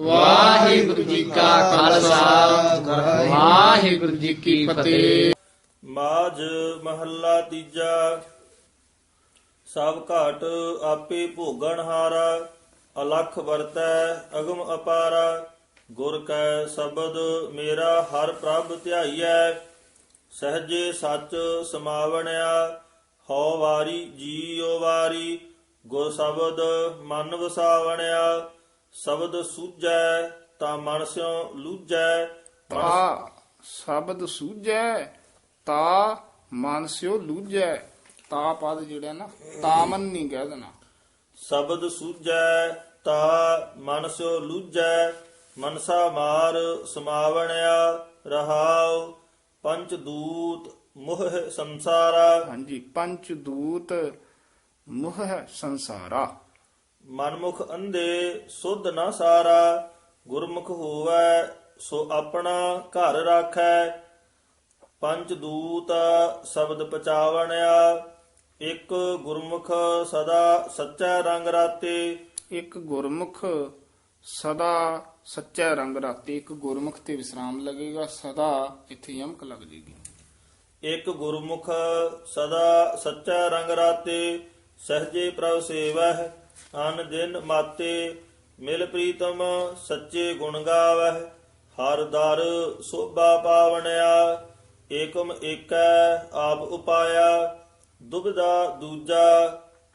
ਵਾਹਿਗੁਰੂ ਜੀ ਕਾ ਖਾਲਸਾ। ਵਾਹਿਗੁਰੂ ਜੀ ਕੀ ਫਤਿਹ। ਮਾਝ ਮਹੱਲਾ ਤੀਜਾ। ਸਭ ਘਾਟ ਆਪੇ ਭੋਗਣ ਹਾਰਾ, ਅਲਖ ਵਰਤੈ, ਅਗਮ ਅਪਾਰਾ। ਗੁਰ ਕੈ ਸ਼ਬਦ ਮੇਰਾ ਹਰ ਪ੍ਰਭ ਧਿਆਈਐ। ਸਹਜੇ ਸੱਚ ਸਮਾਵਣਿਆ, ਹਉ ਵਾਰੀ ਜੀਉ ਵਾਰੀ। ਗੁਰ ਸ਼ਬਦ ਮਨ ਵਸਾਵਣਿਆ। ਸ਼ਬਦ ਸੂਝੈ ਤਾਂ ਮਨ ਸਿਉ ਲੂਝੈ। ਤਾ ਸ਼ਬਦ ਸੂਝੈ ਤਾ ਮਨ ਸਿਓ ਲੂਝੈ। ਤਾ ਪਦ ਜਿਹੜਾ ਨਾ ਤਾਮਨ ਨਹੀਂ ਕਹਿ ਦੇਣਾ। ਸ਼ਬਦ ਸੂਝੈ ਤਾ ਮਨ ਸਿਓ ਲੂਝੈ। ਮਨਸਾ ਮਾਰ ਸਮਾਵਣਿਆ ਰਹਾਉ। ਪੰਚ ਦੂਤ ਮੋਹ ਸੰਸਾਰਾ। ਹਾਂਜੀ ਪੰਚ ਦੂਤ ਮੁਹ ਸੰਸਾਰਾ। ਮਨਮੁਖ ਅੰਧੇ ਸੁਧ ਨਾ ਸਾਰਾ ਗੁਰਮੁਖ ਹੋਵੈ ਸੋ ਆਪਣਾ ਘਰ ਰਾਖੈ। ਪੰਜ ਦੂਤ ਸ਼ਬਦ ਪਚਾਵਣਿਆ ਇੱਕ ਗੁਰਮੁਖ ਸਦਾ ਸੱਚਾ ਰੰਗ ਰਾਤੇ। ਇੱਕ ਗੁਰਮੁਖ ਸਦਾ ਸੱਚਾ ਰੰਗ ਰਾਤੇ ਇੱਕ ਗੁਰਮੁਖ ਤੇ ਵਿਸਰਾਮ ਲੱਗੇਗਾ ਸਦਾ ਇੱਥੇ ਯਮਕ ਲੱਗ ਜੇਗੀ। ਇੱਕ ਗੁਰਮੁਖ ਸਦਾ ਸੱਚਾ ਰੰਗ ਰਾਤੇ ਸਹਜੇ ਪ੍ਰਭ ਸੇਵਹਿ ਅਨ ਦਿਨ ਮਾਤੇ ਮਿਲ ਪ੍ਰੀਤਮ ਸੱਚੇ ਗੁਣ ਗਾਵਹਿ, ਹਰ ਦਰ ਸੋਭਾ ਪਾਵਣਿਆ, ਏਕਮ ਏਕੈ ਆਪ ਉਪਾਇਆ ਦੁਬਦਾ ਦੂਜਾ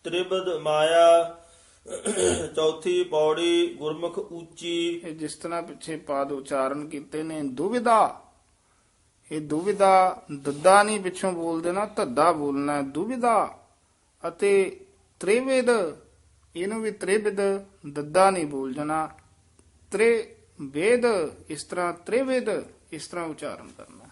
ਤ੍ਰਿਬਦ ਮਾਇਆ ਚੌਥੀ ਪੌੜੀ ਗੁਰਮੁਖ ਉੱਚੀ ਜਿਸ ਤਰ੍ਹਾਂ ਪਿੱਛੇ ਪਾਦ ਉਚਾਰਨ ਕੀਤੇ ਨੇ ਦੁਵਿਧਾ ਇਹ ਦੁਵਿਧਾ ਦੱਦਾ ਨਹੀਂ ਪਿੱਛੋਂ ਬੋਲਦੇ ਨਾ ਧੱਦਾ ਬੋਲਣਾ ਹੈ। ਅਤੇ ਤ੍ਰਿਵਿਧ ਇਹਨੂੰ ਵੀ ਤ੍ਰਿਵਿਧ, ਦੱਦਾ ਨਹੀਂ ਬੋਲ ਜਾਣਾ। ਤ੍ਰਿ ਵੇਦ, ਇਸ ਤਰ੍ਹਾਂ ਤ੍ਰਿਵਿਧ, ਇਸ ਤਰ੍ਹਾਂ ਉਚਾਰਨ ਕਰਨਾ।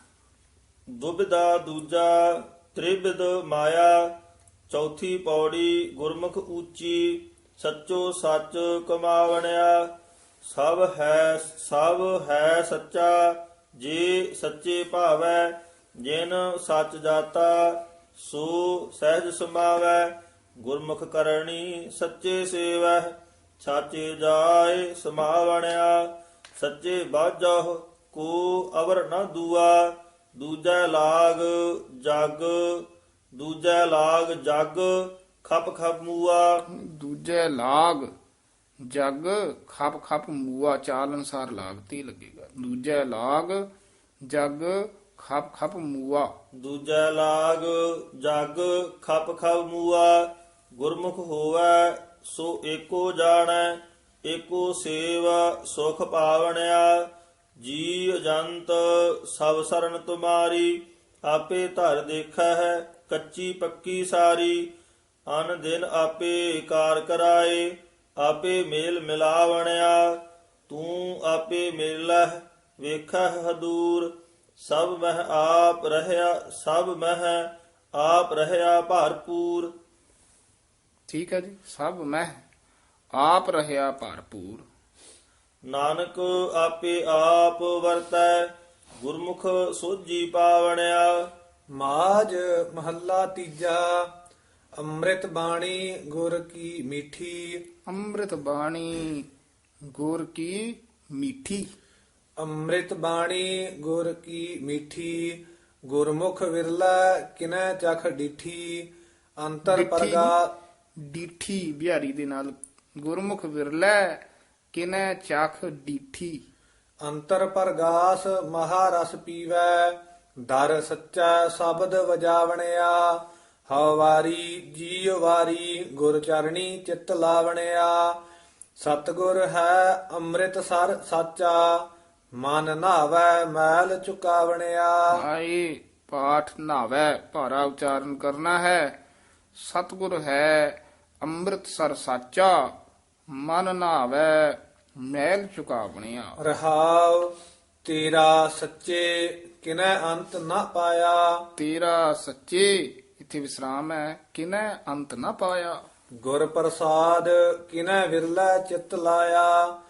ਦੁਬਿਦਾ ਦੂਜਾ ਤ੍ਰਿਬਿਦ ਮਾਇਆ। ਚੌਥੀ ਪੌੜੀ, ਗੁਰਮੁਖ ਉੱਚੀ ਸੱਚੋ ਸੱਚ ਕਮਾਵਣਿਆ। ਸਭ ਹੈ ਸਭ ਹੈ ਸੱਚਾ, ਜੇ ਸੱਚੇ ਭਾਵੈ, ਜਿਨ ਸੱਚ ਜਾਤਾ, ਸੋ ਸਹਿਜ ਸਮਾਵੈ। ਗੁਰਮੁਖ ਕਰਨੀ ਸੱਚੇ ਸੇਵੈ ਸਾਚੇ ਜਾਏ ਸਮਾਵਣਿਆ। ਸੱਚੇ ਬਾਝਹੁ ਕੋ ਅਵਰ ਨ ਦੂਆ ਦੂਜੈ ਲਾਗ ਜਗ ਦੂਜੈ ਲਾਗ ਜਗ ਖਪ ਖਪ ਮੂਆ। ਦੂਜੇ ਲਾਗ ਜਗ ਖਪ ਖਪ ਮੂਆ ਚਾਲ ਅਨਸਾਰ ਲਾਗਤੀ ਲੱਗੇਗਾ। ਦੂਜੇ ਲਾਗ ਜਗ ਖਪ ਖਪ ਮੂਆ। ਦੂਜੈ ਲਾਗ ਜਗ ਖਪ ਖਪ ਮੂਆ ਗੁਰਮੁਖ ਹੋਵੈ, ਸੋ ਏਕੋ ਜਾਣੈ, ਏਕੋ ਸੇਵ ਸੁਖ ਪਾਵਣਿਆ। ਜੀ ਅਜੰਤ ਸਭ ਸਰਨ ਤੁਮਾਰੀ, ਆਪੇ ਧਰ ਦੇਖੈ ਹੈ ਕੱਚੀ ਪੱਕੀ ਸਾਰੀ। ਅਨ ਦਿਨ ਆਪੇ ਕਾਰ ਕਰਾਏ, ਆਪੇ ਮੇਲ ਮਿਲਾਵਣਿਆ। ਤੂੰ ਆਪੇ ਮਿਲਹਿ, ਵੇਖਹਿ ਹਦੂਰ। ਸਭ ਮਹਿ ਆਪ ਰਹਿਆ, ਸਭ ਮਹਿ ਆਪ ਰਹਿਆ ਭਰਪੂਰ। ਠੀਕ ਹੈ ਜੀ ਸਭ ਮੈਂ ਆਪ ਰਹਿਆ ਭਰਪੂਰ। ਨਾਨਕ ਆਪੇ ਆਪ ਵਰਤੈ ਗੁਰਮੁਖ ਸੋਜੀ ਪਾਵਣਿਆ। ਮਾਜ ਮਹੱਲਾ ਤੀਜਾ ਅੰਮ੍ਰਿਤ ਬਾਣੀ ਗੁਰ ਕੀ ਮਿੱਠੀ। ਅੰਮ੍ਰਿਤ ਬਾਣੀ ਗੁਰ ਕੀ ਮਿੱਠੀ। ਅੰਮ੍ਰਿਤ ਬਾਣੀ ਗੁਰ ਕੀ ਮਿੱਠੀ ਗੁਰਮੁਖ ਵਿਰਲਾ ਕਿਨੈ ਚਖ ਡਿਠੀ। ਅੰਤਰ ਪਰਗਾ ਡੀਠੀ ਬਿਹਾਰੀ ਦੇ ਨਾਲ ਗੁਰਮੁਖ ਵਿਰਲੇ ਕਿਨੈ ਚਖ ਡੀਠੀ। ਅੰਤਰ ਪਰਗਾਸ ਮਹਾਰਸ ਪੀਵੈ ਦਰ ਸੱਚਾ ਸ਼ਬਦ ਵਜਾਵਣਿਆ। ਹਵਾਰੀ ਜੀਵ ਵਾਰੀ ਗੁਰ ਚਰਣੀ ਚਿੱਤ ਲਾਵਣਿਆ। ਸਤਗੁਰ ਹੈ ਅੰਮ੍ਰਿਤ ਸਰ ਸਾਚਾ ਮਨ ਨਾਵੈ ਮੈਲ ਚੁਕਾਵਣਿਆ। ਆਏ ਪਾਠ ਨਾਵੈ ਭਾਰਾ ਉਚਾਰਨ ਕਰਨਾ ਹੈ। ਸਤਿਗੁਰ ਹੈ ਅੰਮ੍ਰਿਤਸਰ ਸਾਚਾ ਮਨ ਨਾਵੈ ਮੈਲ ਚੁਕਾਵਣਿਆ। ਰਹਾਉ ਤੇਰਾ ਸੱਚੇ ਕਿਨੈ ਅੰਤ ਨਾ ਪਾਇਆ। ਤੇਰਾ ਸੱਚੇ ਇੱਥੇ ਵਿਸਰਾਮ ਹੈ ਕਿਨੈ ਅੰਤ ਨਾ ਪਾਇਆ। ਗੁਰ ਪ੍ਰਸਾਦ ਕਿਨੈ ਵਿਰਲਾ ਚਿਤ ਲਾਇਆ।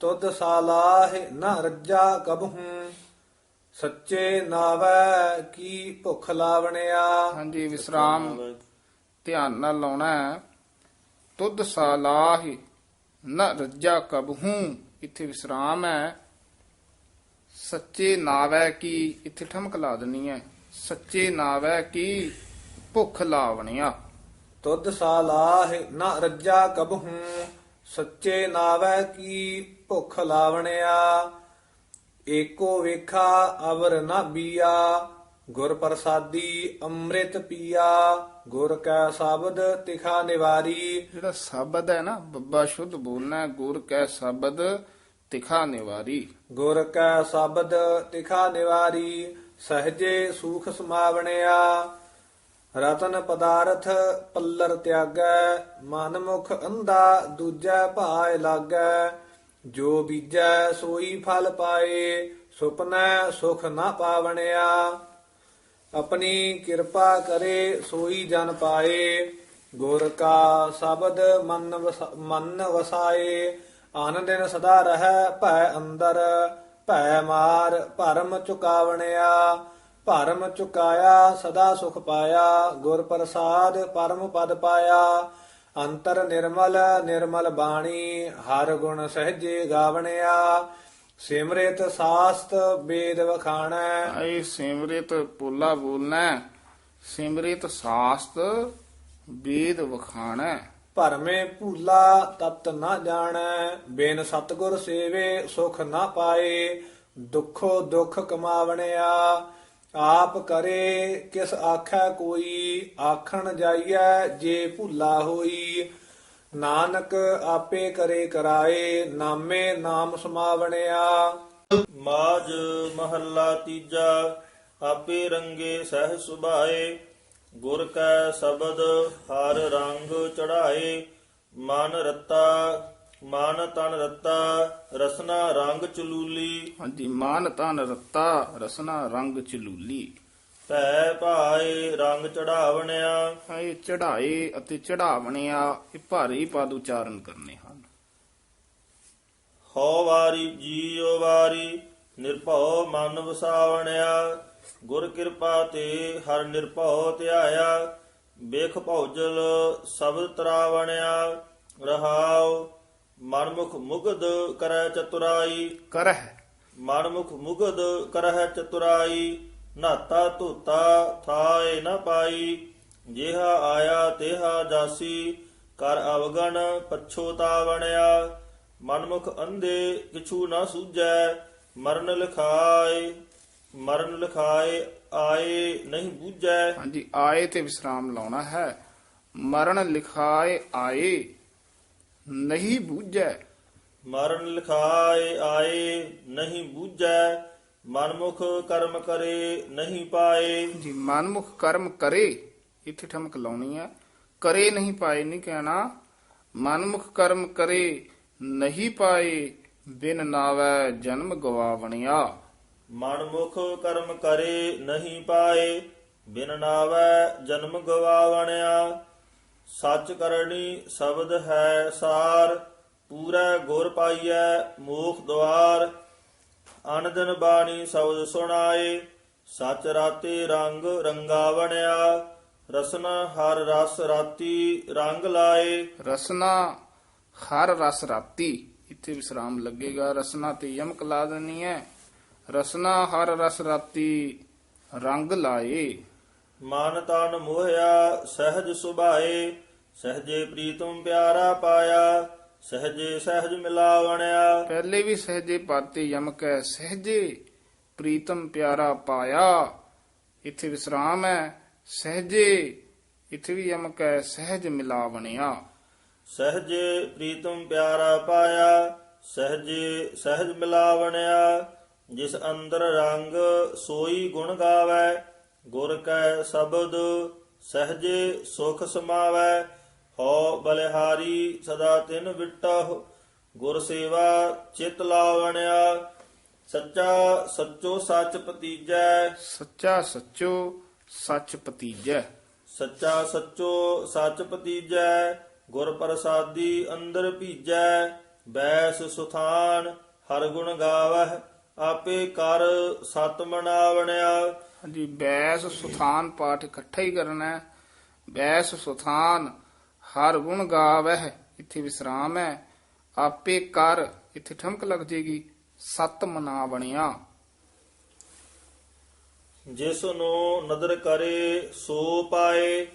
ਤੁਧ ਸਾਲਾਹ ਨ ਰੱਜਾ ਕਬਹੂ। ਸੱਚੇ ਨਾਵੈ ਕੀ ਭੁਖ ਲਾਵਣਿਆ। ਹਾਂਜੀ ਵਿਸਰਾਮ। ਧਿਆਨ ਨਾਲ ਲਾਉਣਾ ਹੈ। ਤੁਧ ਸਾਲਾਹ ਨ ਰੱਜਾ ਕਬਹੂ ਇੱਥੇ ਵਿਸਰਾਮ ਹੈ। ਸੱਚੇ ਨਾਵੈ ਕੀ? ਇੱਥੇ ਠਮਕ ਲਾ ਦੇਣੀ ਹੈ। ਸੱਚੇ ਨਾਵੈ ਕੀ? ਭੁੱਖ ਲਾਵਣਿਆ। ਤੁਧ ਸਾਲਾਹ ਨਾ ਰੱਜਾ ਕਬਹੂ ਸੱਚੇ ਨਾਵੈ ਕੀ? ਭੁੱਖ ਲਾਵਣਿਆ। ਏਕੋ ਵੇਖਾ ਅਵਰ ਨਾ ਬੀਆ। ਗੁਰ ਪ੍ਰਸਾਦੀ ਅੰਮ੍ਰਿਤ ਪੀਆ ਗੁਰ ਕੈ ਸ਼ਬਦ ਤਿਖਾ ਨਿਵਾਰੀ। ਜਿਹੜਾ ਸ਼ਬਦ ਹੈ ਨਾ ਬੱਬਾ ਸ਼ੁੱਧ ਬੋਲਣਾ ਹੈ, ਗੁਰ ਕੈ ਸ਼ਬਦ ਤਿਖਾ ਨਿਵਾਰੀ। ਗੁਰ ਕੈ ਸ਼ਬਦ ਤਿਖਾ ਨਿਵਾਰੀ ਸਹਜੇ ਸੂਖ ਸਮਾਵਣਿਆ। ਰਤਨ ਪਦਾਰਥ ਪੱਲਰ ਤਿਆਗੈ ਮਨ ਮੁਖ ਅੰਧਾ ਦੂਜੈ ਭਾਇ ਲਾਗੈ। ਜੋ ਬੀਜੈ ਸੋਈ ਫਲ ਪਾਏ ਸੁਪਨੈ ਸੁਖ ਨਾ ਪਾਵਣਿਆ। ਆਪਣੀ ਕਿਰਪਾ ਕਰੇ, ਸੋਈ ਜਨ ਪਾਏ, ਗੁਰ ਕਾ ਸ਼ਬਦ ਮਨ ਵਸ- ਮਨ ਵਸਾਏ ਆਨੰਦਿਨ ਸਦਾ ਰਹਿ, ਭੈ ਅੰਦਰ, ਭੈ ਮਾਰ, ਭਰਮ ਚੁਕਾਵਣਿਆ, ਭਰਮ ਚੁਕਾਇਆ, ਸਦਾ ਸੁਖ ਪਾਇਆ, ਗੁਰ ਪ੍ਰਸਾਦ ਪਰਮ ਪਦ ਪਾਇਆ, ਅੰਤਰ ਨਿਰਮਲ ਨਿਰਮਲ ਬਾਣੀ, ਹਰ ਗੁਣ ਸਹਜੇ ਗਾਵਣਿਆ ਸਿਮਰਿਤ ਸਾਸਤ ਵੇਦ ਵਖਾਣੈ ਆਏ ਸਿਮਰਿਤ ਪੋਲਾ ਬੋਲਣਾ। ਸਿਮਰਿਤ ਸਾਸਤ ਵੇਦ ਵਖਾਣਾ। ਭਰਮੇ ਭੂਲਾ ਤਤ ਨਾ ਜਾਣੈ ਬਿਨ ਸਤਗੁਰ ਸੇਵੇ ਸੁਖ ਨਾ ਪਾਏ ਦੁੱਖੋ ਦੁੱਖ ਕਮਾਵਣਿਆ ਆਪ ਕਰੇ ਕਿਸ ਆਖੈ ਕੋਈ ਆਖਣ ਜਾਈਐ ਜੇ ਭੁੱਲਾ ਹੋਈ ਨਾਨਕ ਆਪੇ ਕਰੇ ਕਰਾਏ ਨਾਮੇ ਨਾਮ ਸਮਾਵਣਿਆ। ਮਾਜ ਮਹੱਲਾ ਤੀਜਾ ਆਪੇ ਰੰਗੇ ਸਹਿ ਸੁਭਾਏ। ਗੁਰ ਕੈ ਸ਼ਬਦ ਹਰ ਰੰਗ ਚੜਾਏ ਮਨ ਰਤਾ ਮਨ ਤਨ ਰਤਾ ਰਸਨਾ ਰੰਗ ਚਲੂਲੀ। ਹਾਂਜੀ ਮਾਨ ਤਨ ਰਤਾ ਰਸਨਾ ਰੰਗ ਚਲੂਲੀ। ਭੈ ਭਾਏ ਰੰਗ ਚੜਾਵਣਿਆ। ਇਹ ਚੜਾਏ ਅਤੇ ਚੜਾਵਣਿਆ ਇਹ ਭਾਰੀ ਪਦ ਉਚਾਰਨ ਕਰਨੇ ਹਨ। ਹਉ ਵਾਰੀ ਜੀਉ ਵਾਰੀ ਨਿਰਭਉ ਮਨ ਵਸਾਵਣਿਆ। ਗੁਰ ਕਿਰਪਾ ਤੇ ਹਰ ਨਿਰਭਉ ਧਿਆਇਆ। ਵੇਖ ਭੌਜਲ ਸਬਦ ਤਰਾਵਣਿਆ। ਰਹਾਉ ਮਨਮੁਖ ਮੁਗਧ ਕਰੈ ਚਤੁਰਾਈ। ਕਰਹਿ। ਮਨਮੁਖ ਮੁਗਧ ਕਰਹਿ ਚਤੁਰਾਈ। ਨਾਤਾ ਧੋਤਾ ਥਾਏ ਨ ਪਾਈ ਜਿਹਾ ਆਇਆ ਤਿਹਾ ਜਾਸੀ ਕਰ ਅਵਗਣ ਪਛੋਤਾਵਣਿਆ ਮਨਮੁਖ ਅੰਧੇ ਕਿਛੂ ਨਾ ਸੂਝੈ ਮਰਨ ਲਿਖਾਏ ਮਰਨ ਲਿਖਾਏ ਆਏ ਨਹੀਂ ਬੂਝੈ। ਹਾਂਜੀ ਆਏ ਤੇ ਵਿਸਰਾਮ ਲਾਉਣਾ ਹੈ। ਮਰਨ ਲਿਖਾਏ ਆਏ ਨਹੀਂ ਬੂਝੈ। ਮਰਨ ਲਿਖਾਏ ਆਏ ਨਹੀਂ ਬੂਝੈ। ਮਨਮੁਖ ਕਰਮ ਕਰੇ ਨਹੀਂ ਪਾਏ। ਜੀ ਮਨਮੁਖ ਕਰਮ ਕਰੇ ਇੱਥੇ ਠਮਕ ਲਾਉਣੀ ਹੈ। ਕਰੇ ਨਹੀਂ ਪਾਏ ਨਹੀਂ ਕਹਿਣਾ। ਮਨਮੁਖ ਕਰਮ ਕਰੇ ਨਹੀਂ ਪਾਏ ਬਿਨ ਨਾਵੈ ਜਨਮ ਗਵਾਵਣਿਆ। ਮਨਮੁਖ ਕਰਮ ਕਰੇ ਨਹੀਂ ਪਾਏ ਬਿਨ ਨਾਵੈ ਜਨਮ ਗਵਾਵਣਿਆ। ਸੱਚ ਕਰਨੀ ਸ਼ਬਦ ਹੈ ਸਾਰ ਪੂਰਾ ਗੁਰ ਪਾਈਐ ਮੋਖ ਦੁਆਰ। ਅਨੰਦਨ ਬਾਣੀ ਸ਼ਬਦ ਸੁਣਾਏ ਸੱਚ ਰਾਤੇ ਰੰਗ ਰੰਗਾਵਣਿਆ ਰਸਨਾ ਹਰ ਰਸ ਰਾਤੀ ਰੰਗ ਲਾਏ। ਰਸਨਾ ਹਰ ਰਸ ਰਾਤੀ ਇੱਥੇ ਵਿਸਰਾਮ ਲੱਗੇਗਾ। ਰਸਨਾ ਤੇ ਯਮਕ ਲਾ ਦੇਣੀ ਹੈ। ਰਸਨਾ ਹਰ ਰਸ ਰਾਤੀ ਰੰਗ ਲਾਏ। ਮਨ ਤਨ ਮੋਹਿਆ ਸਹਿਜ ਸੁਭਾਏ ਸਹਜੇ ਪ੍ਰੀਤਮ ਪਿਆਰਾ ਪਾਇਆ। ਸਹਜੇ ਸਹਿਜ ਮਿਲਾਵਣਿਆ ਪਹਿਲੇ ਵੀ ਸਹਜੇ ਪਾਤੇ ਯਮਕ ਹੈ ਸਹਜੇ ਪ੍ਰੀਤਮ ਪਿਆਰਾ ਪਾਇਆ। ਇੱਥੇ ਵਿਸਰਾਮ ਹੈ ਸਹਜੇ ਇੱਥੇ ਵੀ ਯਮਕ ਹੈ ਸਹਿਜ ਮਿਲਾਵਣਿਆ ਸਹਜੇ ਪ੍ਰੀਤਮ ਪਿਆਰਾ ਪਾਇਆ ਸਹਜੇ ਸਹਿਜ ਮਿਲਾਵਣਿਆ ਜਿਸ ਅੰਦਰ ਰੰਗ ਸੋਈ ਗੁਣ ਗਾਵੈ ਗੁਰ ਕੈ ਸ਼ਬਦ ਸਹਜੇ ਸੁਖ ਸਮਾਵੈ। ਹਉ ਬਲਿਹਾਰੀ ਸਦਾ ਤਿਨ ਵਿਟਹੁ ਗੁਰ ਸੇਵਾ ਚਿਤ ਲਾਵਣਿਆ ਸੱਚਾ ਸੱਚੋ ਸੱਚ ਪਤੀਜੈ ਸੱਚਾ ਸੱਚੋ ਸੱਚ ਪਤੀਜੈ ਸੱਚਾ ਸੱਚੋ ਸੱਚ ਪਤੀਜੈ ਗੁਰ ਪ੍ਰਸਾਦੀ ਅੰਦਰ ਭੀਜੈ। ਬੈਸ ਸੁਥਾਨ ਹਰ ਗੁਣ ਗਾਵਹਿ ਆਪੇ ਕਰ ਸਤ ਮਨਾਵਣਿਆ। ਹਾਂਜੀ ਬੈਸ ਸੁਥਾਨ ਪਾਠ ਇਕੱਠਾ ਹੀ ਕਰਨਾ ਹੈ। ਬੈਸ ਸੁਥਾਨ ਹਰ ਗੁਣ ਗਾਵਹਿ ਇੱਥੇ ਵਿਸਰਾਮ ਹੈ। ਆਪੇ ਕਰ ਇੱਥੇ ਠਮਕ ਲੱਗ ਜੇਗੀ ਸਤ ਮਨਾ ਬਣਿਆ। ਜਿਸ ਨੂੰ ਨਦਰ ਕਰੇ ਸੋ ਪਾਏ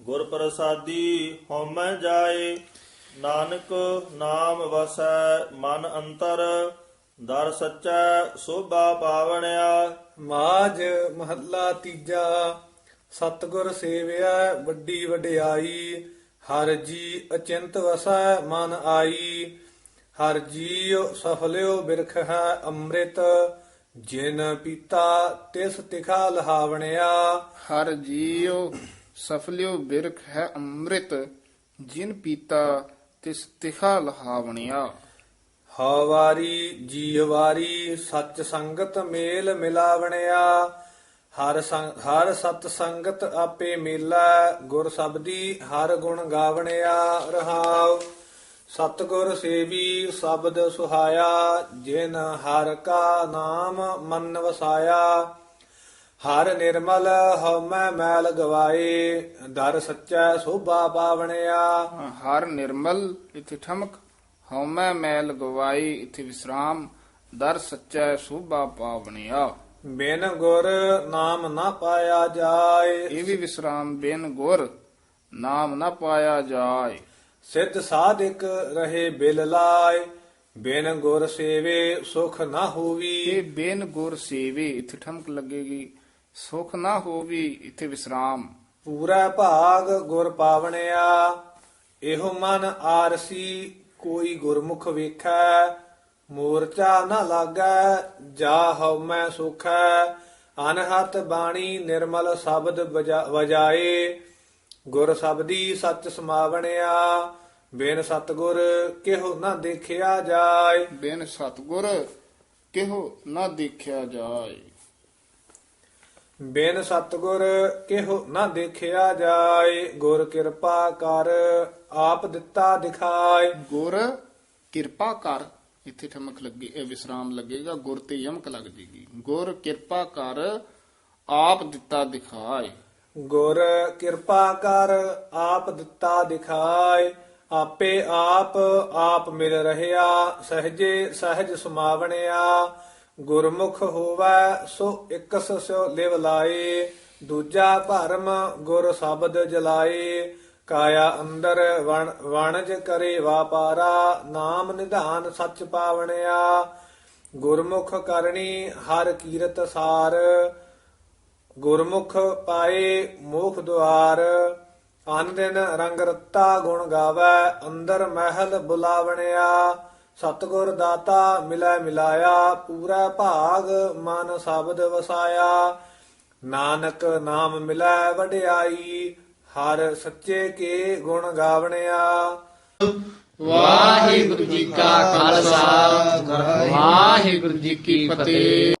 ਗੁਰ ਪ੍ਰਸਾਦੀ ਹਉਮੈ ਜਾਏ। ਨਾਨਕ ਨਾਮ ਵਸੈ ਮਨ ਅੰਤਰ ਦਰ ਸੱਚਾ ਸੋਭਾ ਪਾਵਣਿਆ। ਮਾਜ ਮਹੱਲਾ ਤੀਜਾ ਸਤਗੁਰ ਸੇਵਿਆ ਵੱਡੀ ਵਡਿਆਈ। ਹਰ ਜੀ ਅਚਿੰਤ ਵਸੈ ਮਨ ਆਈ। ਹਰ ਜੀਉ ਸਫਲਿਓ ਬਿਰਖ ਹੈ ਅੰਮ੍ਰਿਤ। ਜਿਨ ਪੀਤਾ ਤਿਸ ਤਿਖਾ ਲਹਾਵਣਿਆ। ਹਰ ਜੀਉ ਸਫਲਿਓ ਬਿਰਖ ਹੈ ਅੰਮ੍ਰਿਤ। ਜਿਨ ਪੀਤਾ ਤਿਸ ਤਿਖਾ ਲਹਾਵਣਿਆ। ਹਵਾਰੀ ਜੀਵਾਰੀ ਸੱਚ ਸੰਗਤ ਮੇਲ ਮਿਲਾਵਣਿਆ। ਹਰ ਸੰਗ, ਹਰ ਸਤ ਸੰਗਤ ਆਪੇ ਮੇਲਾ ਗੁਰ ਸਬਦੀ ਹਰ ਗੁਣ ਗਾਵਣਿਆ ਰਹਾਉ। ਸਤਗੁਰ ਸੇਵੀ ਸ਼ਬਦ ਸੁਹਾਇਆ, ਜਿਨ ਹਰ ਕਾ ਨਾਮ ਮਨ ਵਸਾਇਆ। ਹਰ ਨਿਰਮਲ ਹਉਮੈ ਮੈਲ ਗਵਾਏ, ਦਰ ਸੱਚਾ ਸੋਭਾ ਪਾਵਣਿਆ। ਹਰ ਨਿਰਮਲ ਇਥੇ ਠਮਕ, ਹਉਮੈ ਮੈਲ ਗਵਾਈ ਇਥੇ ਵਿਸਰਾਮ, ਦਰ ਸੱਚਾ ਸੋਭਾ ਪਾਵਣਿਆ। ਬਿਨ ਗੁਰ ਨਾਮ ਨਾ ਪਾਇਆ ਜਾਏ। ਇਹ ਵੀ ਵਿਸਰਾਮ ਬਿਨ ਗੁਰ ਨਾਮ ਨਾ ਪਾਇਆ ਜਾਏ। ਸਿੱਧ ਸਾਧਿਕ ਰਹੇ ਬਿਲ ਲਾਏ। ਬਿਨ ਗੁਰ ਸੇਵੇ ਸੁਖ ਨਾ ਹੋਵੀ। ਇਹ ਬਿਨ ਗੁਰ ਸੇਵੇ ਇਥੇ ਠਮਕ ਲੱਗੇਗੀ। ਸੁਖ ਨਾ ਹੋਵੀ ਇਥੇ ਵਿਸਰਾਮ। ਪੂਰਾ ਭਾਗ ਗੁਰ ਪਾਵਣਿਆ। ਇਹੋ ਮਨ ਆਰਸੀ ਕੋਈ ਗੁਰਮੁਖ ਵੇਖੈ। ਮੂਰਚਾ ਨਾ ਲਾਗੈ ਜਾ ਹਉ ਮੈਂ ਸੁਖੈ ਅਨਹਤ ਬਾਣੀ ਨਿਰਮਲ ਸ਼ਬਦ ਵਜਾ- ਵਜਾਏ। ਗੁਰ ਸਬਦੀ ਸੱਚ ਸਮਾਵਣਿਆ ਬਿਨ ਸਤਗੁਰ ਕਿਹੋ ਨਾ ਦੇਖਿਆ ਜਾਏ। ਬਿਨ ਸਤਗੁਰ ਕਿਹੋ ਨਾ ਦੇਖਿਆ ਜਾਏ। ਬਿਨ ਸਤਗੁਰ ਕਿਹੋ ਨਾ ਦੇਖਿਆ ਜਾਏ। ਗੁਰ ਕਿਰਪਾ ਕਰ ਆਪ ਦਿੱਤਾ ਦਿਖਾਏ। ਗੁਰ ਕਿਰਪਾ ਕਰ ਇੱਥੇ ਠਮਕ ਲੱਗੀ, ਇਹ ਵਿਸਰਾਮ ਲੱਗੇਗਾ, ਗੁਰ ਤੇ ਯਮਕ ਲੱਗ ਜੇਗੀ। ਗੁਰ ਕਿਰਪਾ ਕਰ ਆਪ ਦਿੱਤਾ ਦਿਖਾਏ। ਗੁਰ ਕਿਰਪਾ ਕਰ ਆਪ ਦਿੱਤਾ ਦਿਖਾਏ, ਆਪੇ ਆਪ ਆਪ ਮਿਲ ਰਹਿਆ, ਸਹਜੇ ਸਹਜ ਸਮਾਵਣਿਆ। ਗੁਰਮੁਖ ਹੋਵੇ, ਸੋ ਇਕਸ ਸੋ ਲਿਵ ਲਾਏ, ਦੂਜਾ ਭਰਮ ਗੁਰ ਸ਼ਬਦ ਜਲਾਏ। ਕਾਇਆ ਅੰਦਰ ਵਣ ਵਣਜ ਕਰੇ ਵਾਪਾਰਾ, ਨਾਮ ਨਿਧਾਨ ਸੱਚ ਪਾਵਣਿਆ। ਗੁਰਮੁਖ ਕਰਨੀ ਹਰ ਕੀਰਤ ਸਾਰ। ਗੁਰਮੁਖ ਪਾਏ ਮੋਖ ਦੁਆਰ। ਅਨ ਦਿਨ ਰੰਗ ਰਤਾ ਗੁਣ ਗਾਵੇ, ਅੰਦਰ ਮਹਿਲ ਬੁਲਾਵਣਿਆ। ਸਤਗੁਰ ਦਾਤਾ ਮਿਲੈ ਮਿਲਾਇਆ, ਪੂਰਾ ਭਾਗ ਮਨ ਸ਼ਬਦ ਵਸਾਇਆ। ਨਾਨਕ ਨਾਮ ਮਿਲੈ ਵਡਿਆਈ ਹਰ ਸੱਚੇ ਕੇ ਗੁਣ ਗਾਵਣਿਆ। ਵਾਹਿਗੁਰੂ ਜੀ ਕਾ ਖਾਲਸਾ ਵਾਹਿਗੁਰੂ ਜੀ ਕੀ ਫਤਿਹ।